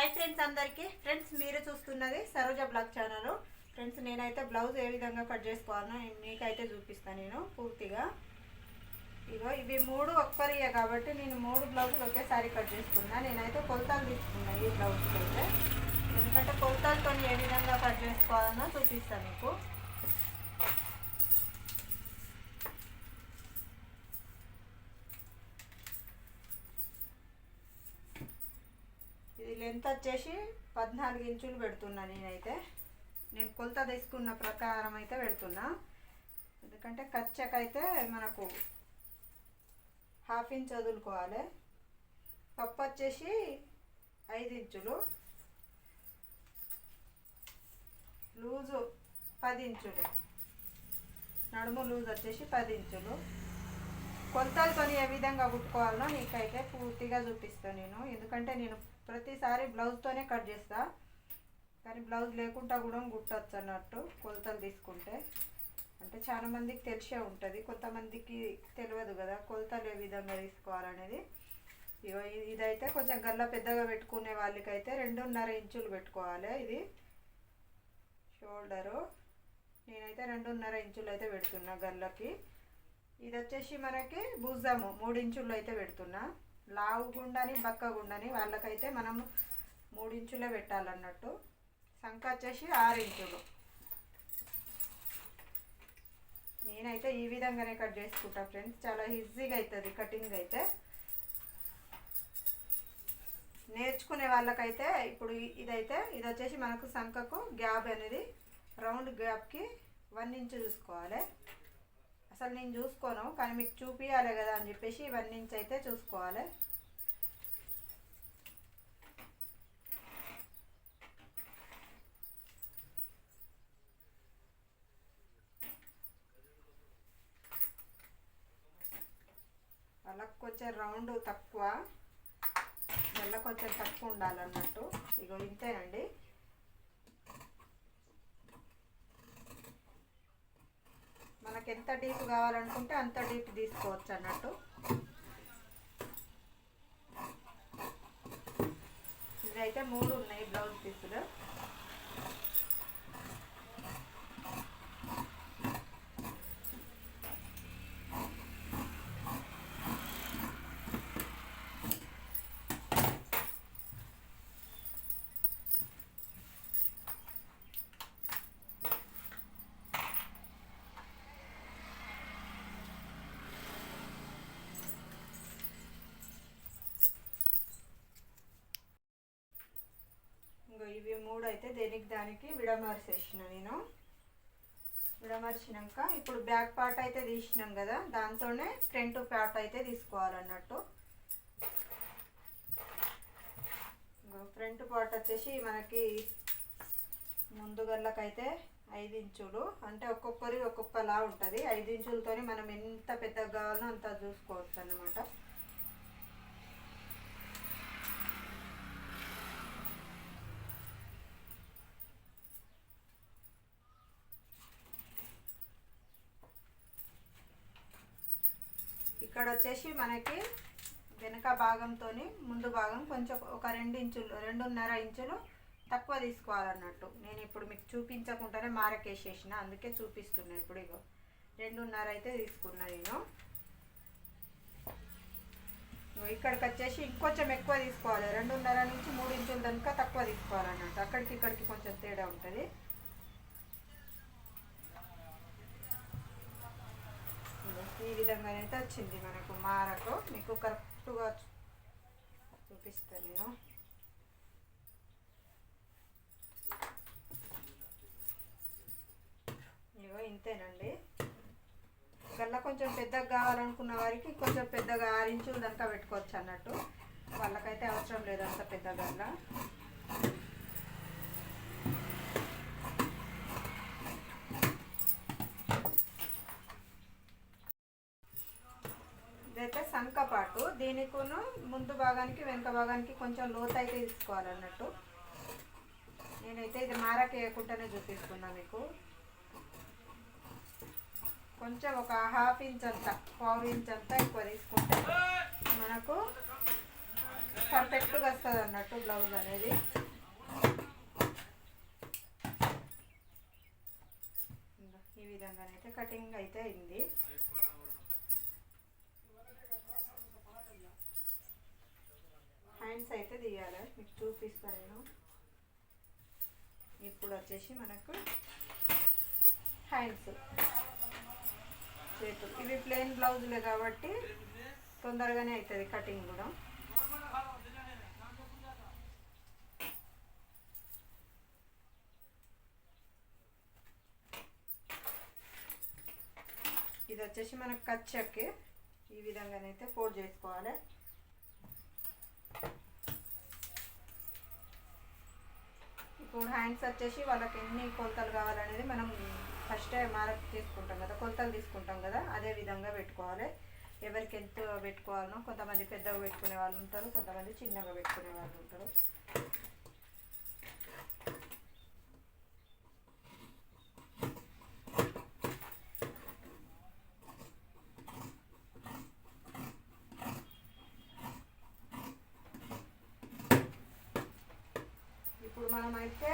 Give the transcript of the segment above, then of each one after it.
Hi friends అందరికీ. Friends మీరు చూస్తున్నది సరోజ బ్లాగ్ ఛానల్ ఫ్రెండ్స్ నేనైతే బ్లౌజ్ ఏ విధంగా కట్ చేసుకోవాలో మీకైతే చూపిస్తాను నేను పూర్తిగా. ఇగో ఇవి మూడు ఒక్కరియే కాబట్టి నేను మూడు బ్లౌజులు ఒకేసారి కట్ చేసుకున్నా. నేనైతే కొలతలు తీసుకున్నా ఈ బ్లౌజ్కి అయితే. ఎందుకంటే కొలతలతో ఏ విధంగా కట్ చేసుకోవాలనో చూపిస్తాను మీకు. లెంత్ వచ్చేసి పద్నాలుగు ఇంచులు పెడుతున్నా నేనైతే. నేను కొలత తీసుకున్న ప్రకారం అయితే పెడుతున్నా. ఎందుకంటే కచ్చకైతే మనకు హాఫ్ ఇంచ్ వదులుకోవాలి. పప్పు వచ్చేసి ఐదు ఇంచులు. లూజు పది ఇంచులు. నడుము లూజ్ వచ్చేసి పది ఇంచులు. కొలతలతో ఏ విధంగా కుట్టుకోవాలో నీకైతే పూర్తిగా చూపిస్తాను నేను. ఎందుకంటే నేను ప్రతిసారి బ్లౌజ్తోనే కట్ చేస్తా. కానీ బ్లౌజ్ లేకుండా కూడా కుట్టచ్చు అన్నట్టు కొలతలు తీసుకుంటే. అంటే చాలా మందికి తెలిసే ఉంటుంది. కొంతమందికి తెలియదు కదా కొలతలు ఏ విధంగా తీసుకోవాలనేది. ఇగో ఇది- ఇదైతే కొంచెం గల్ల పెద్దగా పెట్టుకునే వాళ్ళకైతే రెండున్నర ఇంచులు పెట్టుకోవాలి ఇది. షోల్డరు. నేనైతే రెండున్నర ఇంచులు అయితే పెడుతున్నా గల్లకి. ఇది వచ్చేసి మనకి భుజము మూడు ఇంచులు అయితే పెడుతున్నా. లావు గుండని బక్క గుండని వాళ్ళకైతే మనం మూడు ఇంచులే పెట్టాలన్నట్టు. సంఖ వచ్చేసి ఆరు ఇంచులు నేనైతే ఈ విధంగానే కట్ చేసుకుంటా ఫ్రెండ్స్. చాలా ఈజీగా అవుతుంది కటింగ్ అయితే. నేర్చుకునే వాళ్ళకైతే ఇప్పుడు ఇదైతే ఇది వచ్చేసి మనకు సంఖకు గ్యాప్ అనేది రౌండ్ గ్యాప్కి వన్ ఇంచు చూసుకోవాలి. అసలు నేను చూసుకోను కానీ మీకు చూపించాలి కదా అని చెప్పేసి ఇవన్నీ నుంచి అయితే చూసుకోవాలి. అలా కొంచెం రౌండ్ తక్కువ తెల్ల కొంచెం తక్కువ ఉండాలన్నట్టు. ఇగో ఇంతేనండి. మనకి ఎంత డీప్ కావాలనుకుంటే అంత డీప్ తీసుకోవచ్చు అన్నట్టు. ఇదైతే మూడు ఉన్నాయి బ్లౌజ్ పీసులు. ఇవి మూడు అయితే దేనికి దానికి విడమర్చేసిన నేను. విడమర్చినాక ఇప్పుడు బ్యాక్ పార్ట్ అయితే తీసినాం కదా దాంతోనే ఫ్రంట్ పార్ట్ అయితే తీసుకోవాలన్నట్టు. ఫ్రంట్ పార్ట్ వచ్చేసి మనకి ముందు గల్లకైతే ఐదు ఇంచులు అంటే ఒక్కొక్కరి ఒక్కొక్కలా ఉంటుంది. ఐదు ఇంచులతోనే మనం ఎంత పెద్దగా కావాలో అంత చూసుకోవచ్చు అన్నమాట ఇక్కడ వచ్చేసి మనకి వెనక భాగంతో ముందు భాగం కొంచెం ఒక రెండు ఇంచులు రెండున్నర ఇంచులు తక్కువ తీసుకోవాలన్నట్టు. నేను ఇప్పుడు మీకు చూపించకుండానే మారకేసేసిన అందుకే చూపిస్తున్నా ఇప్పుడు ఇగో. రెండున్నర అయితే తీసుకున్నా నేను. ఇక్కడికి వచ్చేసి ఇంకొంచెం ఎక్కువ తీసుకోవాలి. రెండున్నర నుంచి మూడు ఇంచుల కనుక తక్కువ తీసుకోవాలన్నట్టు. అక్కడికి ఇక్కడికి కొంచెం తేడా ఉంటుంది. ఇదిగో విధంగా అయితే వచ్చింది మనకు మారకు. మీకు కరెక్ట్గా చూపిస్తాను నేను. ఇగో ఇంతేనండి. గల్ల కొంచెం పెద్దగా కావాలనుకున్న వారికి కొంచెం పెద్దగా ఆరించు దాకా పెట్టుకోవచ్చు అన్నట్టు. వాళ్ళకైతే అవసరం లేదు అంత పెద్దగా గల్ల పాటు దీనికును ముందు భాగానికి వెనక భాగానికి కొంచెం లోతు అయితే తీసుకోవాలన్నట్టు. నేనైతే ఇది మారక వేయకుండానే చూపిస్తున్నా మీకు. కొంచెం ఒక హాఫ్ ఇంచ్ అంత పావు ఇంచ్ అంతా ఎక్కువ తీసుకుంటే మనకు పర్ఫెక్ట్గా వస్తుంది అన్నట్టు బ్లౌజ్ అనేది. ఈ విధంగానైతే కటింగ్ అయితే అయింది హ్యాండ్స్ అయితే తీయాలి. మీకు చూపిస్తాను. నేను ఇప్పుడు వచ్చేసి మనకు హ్యాండ్స్. చేతులు. ఇవి ప్లెయిన్ బ్లౌజులే కాబట్టి తొందరగానే అవుతుంది కటింగ్ కూడా. ఇది వచ్చేసి మనకు కచ్చకి ఈ విధంగానైతే ఫోల్డ్ చేసుకోవాలి. ఇప్పుడు హ్యాండ్స్ వచ్చేసి వాళ్ళకి ఎన్ని కొలతలు కావాలనేది మనం ఫస్ట్ మార్క్ తీసుకుంటాం కదా కొలతలు తీసుకుంటాం కదా అదే విధంగా పెట్టుకోవాలి. ఎవరికి ఎంత పెట్టుకోవాలనో కొంతమంది పెద్దగా పెట్టుకునే వాళ్ళు ఉంటారు కొంతమంది చిన్నగా పెట్టుకునే వాళ్ళు ఉంటారు ఇప్పుడు మనమైతే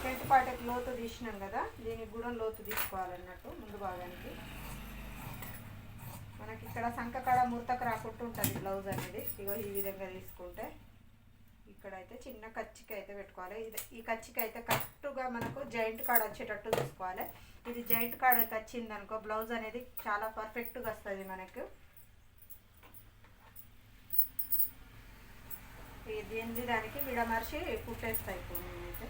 ఫ్రంట్ పార్ట్కి లోతు తీసినాం కదా దీనికి కూడా లోతు తీసుకోవాలన్నట్టు ముందు భాగానికి. మనకి ఇక్కడ సంకకాడ ముర్తకు రాకుండా ఉంటుంది బ్లౌజ్ అనేది. ఇగో ఈ విధంగా తీసుకుంటే ఇక్కడైతే చిన్న కచ్చిక అయితే పెట్టుకోవాలి. ఇది ఈ కచ్చిక అయితే కరెక్ట్గా మనకు జాయింట్ కాడ వచ్చేటట్టు చూసుకోవాలి ఇది జాయింట్ కాడకి వచ్చింది అనుకో బ్లౌజ్ అనేది చాలా పర్ఫెక్ట్గా వస్తుంది మనకు. ఇది ఏంది దానికి విడమర్చి కుట్టేస్తాయి ఇప్పుడు నేనైతే.